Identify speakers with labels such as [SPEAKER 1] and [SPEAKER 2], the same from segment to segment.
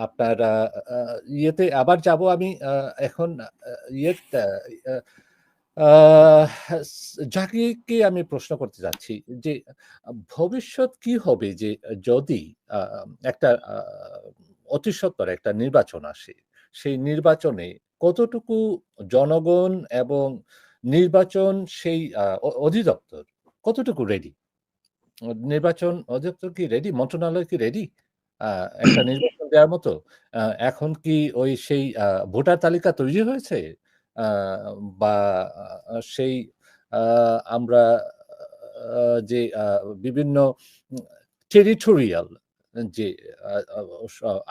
[SPEAKER 1] আপনার ইয়েতে আবার যাব আমি এখন, আ জাকিরকে আমি প্রশ্ন করতে চাচ্ছি যে, ভবিষ্যৎ কি হবে যে, যদি একটা, আ অতি সত্বর একটা নির্বাচন আসে। সেই নির্বাচনে কতটুকু জনগণ এবং নির্বাচন সেই অধিদপ্তর কতটুকু রেডি? নির্বাচন অধিদপ্তর কি রেডি? মন্ত্রণালয় কি রেডি? একটা নির্বাচন দেওয়ার মতো? এখন কি ওই সেই ভোটার তালিকা তৈরি হয়েছে? বা সেই আমরা যে বিভিন্ন টেরিটোরিয়াল যে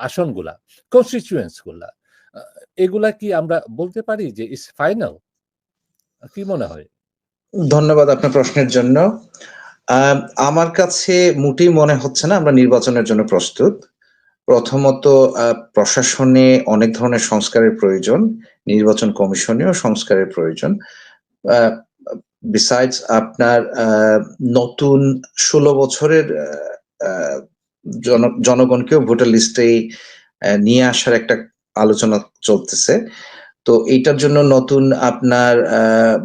[SPEAKER 1] আসনগুলা, কনস্টিচুয়েন্সগুলা এগুলা কি আমরা বলতে পারি যে ইস ফাইনাল? কি মনে হয়?
[SPEAKER 2] ধন্যবাদ আপনার প্রশ্নের জন্য। আমার কাছে মোটেই মনে হচ্ছে না, আমরা নির্বাচনের জন্য প্রস্তুত। প্রথমত প্রশাসনে অনেক ধরনের সংস্কারের প্রয়োজন। নির্বাচন কমিশনেও সংস্কারের প্রয়োজন। বিসাইডস আপনার নতুন ১৬ বছরের জনগণকেও ভোটার লিস্টে নিয়ে আসার একটা আলোচনা চলতেছে। তো এইটার জন্য নতুন আপনার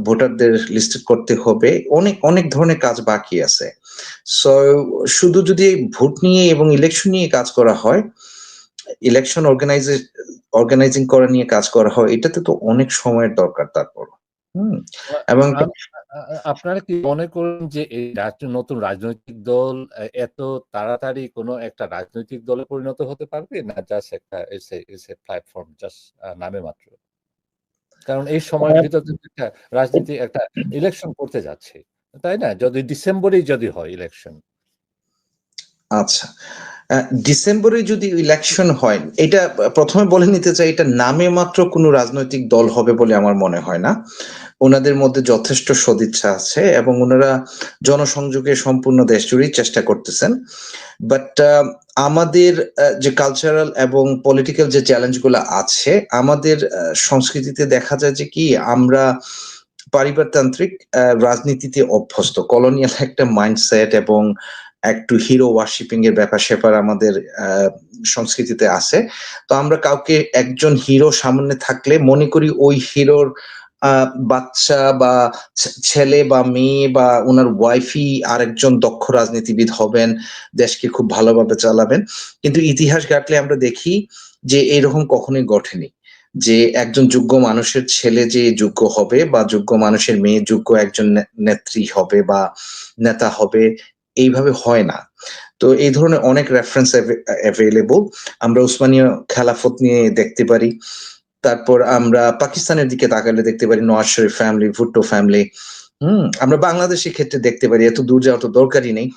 [SPEAKER 2] ভোটারদের লিস্ট করতে হবে। অনেক, অনেক ধরনের কাজ বাকি আছে। সো শুধু যদি ভোট নিয়ে এবং ইলেকশন নিয়ে কাজ করা হয়, ইলেকশন অর্গানাইজে অর্গানাইজিং করা নিয়ে কাজ করা হয়, এটাতে তো অনেক সময়ের দরকার তারপর হুম? এবং
[SPEAKER 1] আপনারা কি মনে করেন যে এই নতুন রাজনৈতিক দল এত তাড়াতাড়ি কোন একটা রাজনৈতিক দলে পরিণত হতে পারবে? না জাস্ট একটা প্ল্যাটফর্ম জাস্ট নামে মাত্র? কারণ এই সময়ের ভিতরে কিন্তু একটা রাজনীতি একটা ইলেকশন করতে যাচ্ছে। তাই না? যদি ডিসেম্বরেই যদি হয় ইলেকশন।
[SPEAKER 2] আচ্ছা। ডিসেম্বরে যদি ইলেকশন হয়, এটা প্রথমে বলে নিতে চাই এটা নামে মাত্র কোন রাজনৈতিক দল হবে বলে আমার মনে হয় না। ওনাদের মধ্যে যথেষ্ট সদিচ্ছা আছে এবং ওনারা জনসংযোগে সম্পূর্ণ দেশ জুড়েই চেষ্টা করতেছেন। বাট আমাদের যে কালচারাল এবং পলিটিক্যাল যে চ্যালেঞ্জগুলা আছে, আমাদের সংস্কৃতিতে দেখা যায় যে কি আমরা পারিবারতান্ত্রিক রাজনীতিতে অভ্যস্ত। কলোনিয়াল একটা মাইন্ডসেট এবং একটু হিরো ওয়ারশিপিং এর ব্যাপার সেপার আমাদের সংস্কৃতিতে আছে। তো আমরা কাউকে একজন হিরো সামনে থাকলে মনে করি ওই হিরোর বাচ্চা বা ছেলে বা মেয়ে বা উনার ওয়াইফই আরেকজন দক্ষ রাজনীতিবিদ হবেন, দেশকে খুব ভালোভাবে চালাবেন। কিন্তু ইতিহাস ঘাটলে আমরা দেখি যে এরকম কখনোই ঘটেনি। যে একজন যোগ্য মানুষের ছেলে যে যোগ্য হবে বা যোগ্য মানুষের মেয়ে যোগ্য একজন নেত্রী হবে বা নেতা হবে, এইভাবে হয় না। তো এই ধরনের অনেক রেফারেন্স অ্যাভেলেবল আমরা উসমানীয় খেলাফত নিয়ে দেখতে পারি। তারপর আমরা পাকিস্তানের দিকে তাকালে দেখতে পারি নওয়াজ শরীফ ফ্যামিলি, ভুট্টো ফ্যামিলি। হুম? আমরা বাংলাদেশের ক্ষেত্রে দেখতে পারি এত দূর যাওয়া তো দরকারই নেই।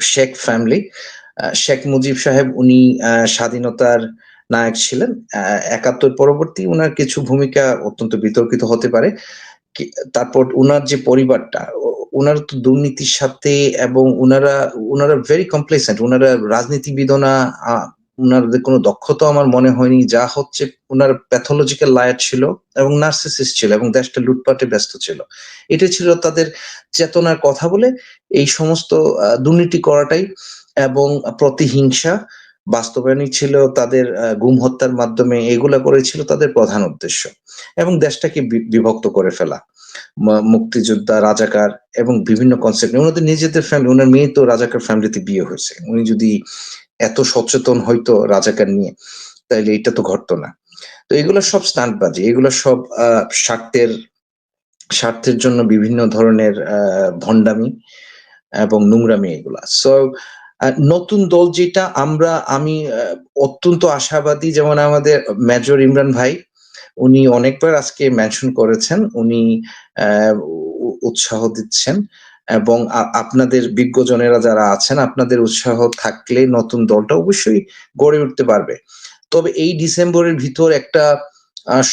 [SPEAKER 2] শেখ ফ্যামিলি। শেখ মুজিব সাহেব উনি স্বাধীনতার নায়ক ছিলেন। ৭১ পরবর্তী উনার কিছু ভূমিকা অত্যন্ত বিতর্কিত হতে পারে। তারপর উনার যে পরিবারটা, ও উনারা তো দুর্নীতির সাথে এবং ওনারা ওনারা ভেরি কমপ্লেসেন্ট। ওনারা রাজনীতিবিদও না, আ কোনো দক্ষতা আমার মনে হয়নি। যা হচ্ছে ওনার প্যাথলজিক্যাল লায়ার ছিল এবং নার্সিসিস্ট ছিল এবং দেশটা লুটপাটে ব্যস্ত ছিল। এটা ছিল তাদের চেতনার কথা বলে এই সমস্ত দুর্নীতি করাটাই এবং প্রতিহিংসা বাস্তবায়নই ছিল তাদের গুম হত্যার মাধ্যমে এগুলা করেই ছিল তাদের প্রধান উদ্দেশ্য। এবং দেশটাকে বিভক্ত করে ফেলা। মুক্তিযোদ্ধা, রাজাকার এবং বিভিন্ন কনসেপ্ট নিয়ে উনাদের নিজেদের ফ্যামিলি, উনার মেয়ে তো রাজাকার ফ্যামিলিতে বিয়ে হয়েছে উনি যদি এত সচেতন হইতো রাজাকার নিয়ে, তাইলে এটা তো ঘটতো না। তো এগুলো সব স্টান্টবাজি। এগুলা সব স্বার্থের স্বার্থের জন্য বিভিন্ন ধরনের আ ভন্ডামি এবং নোংরামি এগুলা। সো নতুন দল যেটা আমরা আমি অত্যন্ত আশাবাদী যেমন আমাদের মেজর ইমরান ভাই, উনি অনেকবার আজকে মেনশন করেছেন। উনি উৎসাহ দিচ্ছেন এবং আপনাদের বিজ্ঞজনেরা যারা আছেন, আপনাদের উৎসাহ থাকলে নতুন দলটা অবশ্যই গড়ে উঠতে পারবে। তবে এই ডিসেম্বরের ভিতর একটা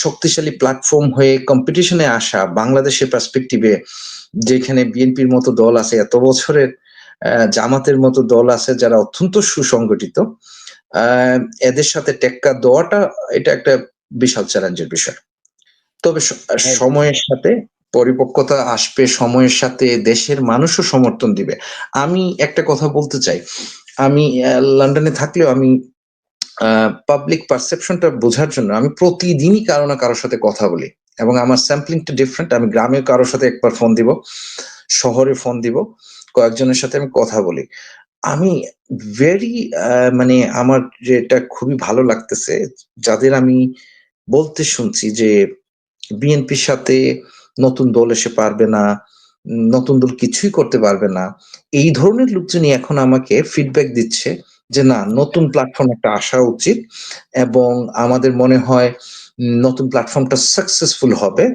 [SPEAKER 2] শক্তিশালী প্ল্যাটফর্ম হয়ে কম্পিটিশনে আসা বাংলাদেশের পার্সপেক্টিভ যেখানে বিএনপির মতো দল আছে এত বছরের, জামাতের মতো দল আছে যারা অত্যন্ত সুসংগঠিত। এদের সাথে টেক্কা দেওয়াটা এটা একটা বিশাল চ্যালেঞ্জের বিষয়। তবে সময়ের সাথে পরিপক্কতা আসবে, সময়ের সাথে দেশের মানুষও সমর্থন দিবে। আমি একটা কথা বলতে চাই। আমি লন্ডনে থাকলেও আমি পাবলিক পারসেপশনটা বোঝার জন্য আমি প্রতিদিনই কারও না কারোর সাথে কথা বলি এবং আমার স্যাম্পলিংটা ডিফারেন্ট আমি গ্রামে কারোর সাথে একবার ফোন দিব শহরে ফোন দিব কয়েকজনের সাথে আমি কথা বলি। আমি ভেরি মানে আমার যেটা খুবই ভালো লাগতেছে, যাদের আমি বলতে শুনছি যে বিএনপির সাথে নতুন দল এসে পারবে না, নতুন দল কিছুই করতে পারবে না, এই ধরনের লোকজনই এখন আমাকে ফিডব্যাক দিচ্ছে যে না, নতুন প্ল্যাটফর্ম একটা আসা উচিত এবং আমাদের মনে হয় নতুন প্ল্যাটফর্মটা সাকসেসফুল হবে।